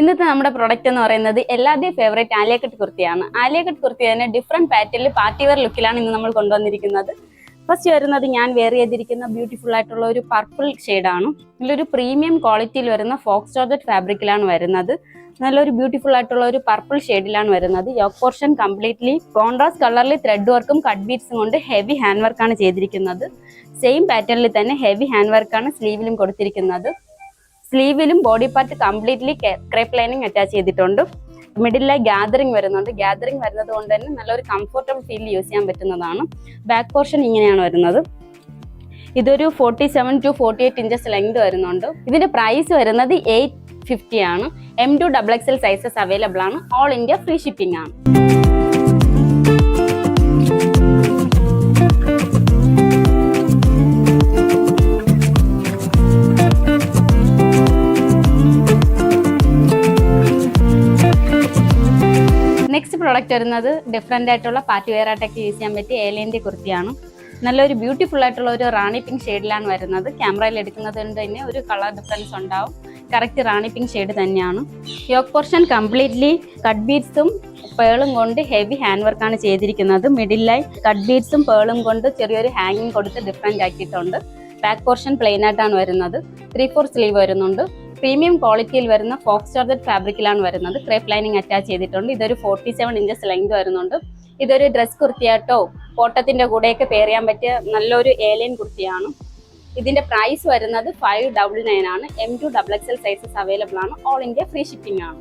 ഇന്നത്തെ നമ്മുടെ പ്രൊഡക്റ്റ് എന്ന് പറയുന്നത് എല്ലാവരുടെയും ഫേവറേറ്റ് ആലിയക്കട്ട് കുർത്തിയാണ്. ആലിയക്കട്ട് കുർത്തി തന്നെ ഡിഫറെന്റ് പാറ്റേണിൽ പാർട്ടി വെയർ ലുക്കിലാണ് ഇന്ന് നമ്മൾ കൊണ്ടുവന്നിരിക്കുന്നത്. ഫസ്റ്റ് വരുന്നത് ഞാൻ വെയർ ചെയ്തിരിക്കുന്ന ബ്യൂട്ടിഫുൾ ആയിട്ടുള്ള ഒരു പർപ്പിൾ ഷെയ്ഡാണ് ഇതിലൊരു പ്രീമിയം ക്വാളിറ്റിയിൽ വരുന്ന ഫോക്സ് ജോർജറ്റ് ഫാബ്രിക്കിലാണ് വരുന്നത്. നല്ലൊരു ബ്യൂട്ടിഫുൾ ആയിട്ടുള്ള ഒരു പർപ്പിൾ ഷെയ്ഡിലാണ് വരുന്നത്. യോക്ക് പോർഷൻ കംപ്ലീറ്റ്ലി കോൺട്രാസ്റ്റ് കളറിൽ ത്രെഡ് വർക്കും കട്ട് ബീഡ്സും കൊണ്ട് ഹെവി ഹാൻഡ് വർക്കാണ് ചെയ്തിരിക്കുന്നത്. സെയിം പാറ്റേണിൽ തന്നെ ഹെവി ഹാൻഡ് വർക്കാണ് സ്ലീവിലും കൊടുത്തിരിക്കുന്നത്. സ്ലീവിലും body part completely crepe lining attach ചെയ്തിട്ടുണ്ട്. മിഡിലെ ഗ്യാതറിങ് വരുന്നുണ്ട്. ഗ്യാതറിങ് വരുന്നത് കൊണ്ട് തന്നെ നല്ലൊരു കംഫർട്ടബിൾ ഫീൽ യൂസ് ചെയ്യാൻ പറ്റുന്നതാണ്. ബാക്ക് പോർഷൻ ഇങ്ങനെയാണ് വരുന്നത്. ഇതൊരു forty seven to forty eight inches length വരുന്നുണ്ട്. ഇതിന്റെ പ്രൈസ് വരുന്നത് എയ്റ്റ് ഫിഫ്റ്റി ആണ്. M to double XL sizes available ആണ്. ഓൾ ഇന്ത്യ ഫ്രീ ഷിപ്പിംഗ് ആണ്. നെക്സ്റ്റ് പ്രോഡക്റ്റ് വരുന്നത് ഡിഫറെന്റ് ആയിട്ടുള്ള പാർട്ടി വെയർ ആയിട്ടൊക്കെ യൂസ് ചെയ്യാൻ പറ്റിയ ഏലിയന്റെ കുർത്തിയാണ്. നല്ലൊരു ബ്യൂട്ടിഫുൾ ആയിട്ടുള്ള ഒരു റാണി പിങ്ക് ഷെയ്ഡിലാണ് വരുന്നത്. ക്യാമറയിൽ എടുക്കുന്നത് കൊണ്ട് തന്നെ ഒരു കളർ ഡിഫറൻസ് ഉണ്ടാവും. കറക്റ്റ് റാണി പിങ്ക് ഷെയ്ഡ് തന്നെയാണ്. യോക്ക് പോർഷൻ കംപ്ലീറ്റ്ലി കട്ട് ബീഡ്സും പേളും കൊണ്ട് ഹെവി ഹാൻഡ് വർക്കാണ് ചെയ്തിരിക്കുന്നത്. മിഡിലായി കട്ട് ബീഡ്സും പേളും കൊണ്ട് ചെറിയൊരു ഹാങ്ങിങ് കൊടുത്ത് ഡിഫറെന്റ് ആക്കിയിട്ടുണ്ട്. ബാക്ക് പോർഷൻ പ്ലെയിൻ ആയിട്ടാണ് വരുന്നത്. ത്രീ ഫോർ സ്ലീവ് വരുന്നുണ്ട്. പ്രീമിയം ക്വാളിറ്റിയിൽ വരുന്ന ഫോക്സ് ചാർജറ്റ് ഫാബ്രിക്കിലാണ് വരുന്നത്. ക്രേപ്പ് ലൈനിങ് അറ്റാച്ച് ചെയ്തിട്ടുണ്ട്. ഇതൊരു ഫോർട്ടി സെവൻ ഇഞ്ചസ് ലെങ്ത് വരുന്നുണ്ട്. ഇതൊരു ഡ്രസ് കുർത്തിയായിട്ടോ കോട്ടത്തിന്റെ കൂടെയൊക്കെ പേറിയാൻ പറ്റിയ നല്ലൊരു ഏലിയൻ കുർത്തിയാണ്. ഇതിന്റെ പ്രൈസ് വരുന്നത് ഫൈവ് ഡബിൾ നയൻ ആണ്. M to double X L sizes available ആണ്. ഓൾ ഇന്ത്യ ഫ്രീ ഷിപ്പിംഗ് ആണ്.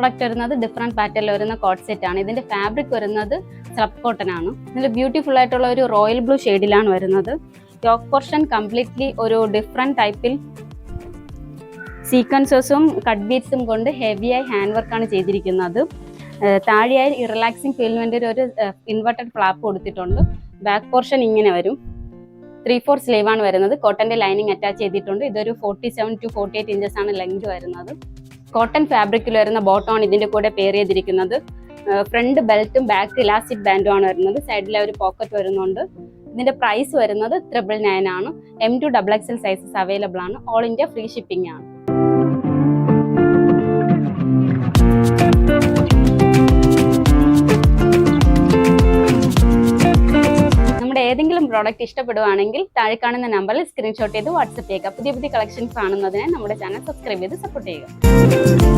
പ്രൊഡക്റ്റ് വരുന്നത് ഡിഫറെന്റ് പാറ്റേണിൽ വരുന്ന കോട്ട് സെറ്റ് ആണ്. ഇതിന്റെ ഫാബ്രിക് വരുന്നത് സ്ലബ് കോട്ടൺ ആണ്. ഇതിൽ ബ്യൂട്ടിഫുൾ ആയിട്ടുള്ള ഒരു റോയൽ ബ്ലൂ ഷെയ്ഡിലാണ് വരുന്നത്. യോക്ക് പോർഷൻ കംപ്ലീറ്റ്ലി ഒരു ഡിഫറെന്റ് ടൈപ്പിൽ സീക്വൻസസും കട്ട് ബീറ്റ്സും കൊണ്ട് ഹെവിയായി ഹാൻഡ് വർക്കാണ് ചെയ്തിരിക്കുന്നത്. താഴെയായി റിലാക്സിങ് ഫീലിന് വേണ്ടി ഒരു ഇൻവെർട്ടഡ് ഫ്ലാപ്പ് കൊടുത്തിട്ടുണ്ട്. ബാക്ക് പോർഷൻ ഇങ്ങനെ വരും. ത്രീ ഫോർ സ്ലീവ് ആണ് വരുന്നത്. കോട്ടന്റെ ലൈനിങ് അറ്റാച്ച് ചെയ്തിട്ടുണ്ട്. ഇതൊരു forty seven to forty eight inches ആണ് ലെങ്ത് വരുന്നത്. കോട്ടൺ ഫാബ്രിക്കിൽ വരുന്ന ബോട്ടം ആണ് ഇതിന്റെ കൂടെ പെയർ ചെയ്തിരിക്കുന്നത്. ഫ്രണ്ട് ബെൽറ്റും ബാക്ക് ഇലാസ്റ്റിക് ബാൻഡും ആണ് വരുന്നത്. സൈഡിൽ ഒരു പോക്കറ്റ് വരുന്നുണ്ട്. ഇതിന്റെ പ്രൈസ് വരുന്നത് ട്രിപ്പിൾ നയൻ ആണ്. M to double XL sizes available ആണ്. ഓൾ ഇന്ത്യ ഫ്രീ ഷിപ്പിംഗ് ആണ്. പ്രോഡക്റ്റ് ഇഷ്ടപ്പെടുവാണെങ്കിൽ താഴെ കാണുന്ന നമ്പറിൽ സ്ക്രീൻഷോട്ട് ചെയ്ത് വാട്സപ്പ് ചെയ്യുക പുതിയ പുതിയ കളക്ഷൻസ് കാണുന്നതിന് നമ്മുടെ ചാനൽ സബ്സ്ക്രൈബ് ചെയ്ത് സപ്പോർട്ട് ചെയ്യുക.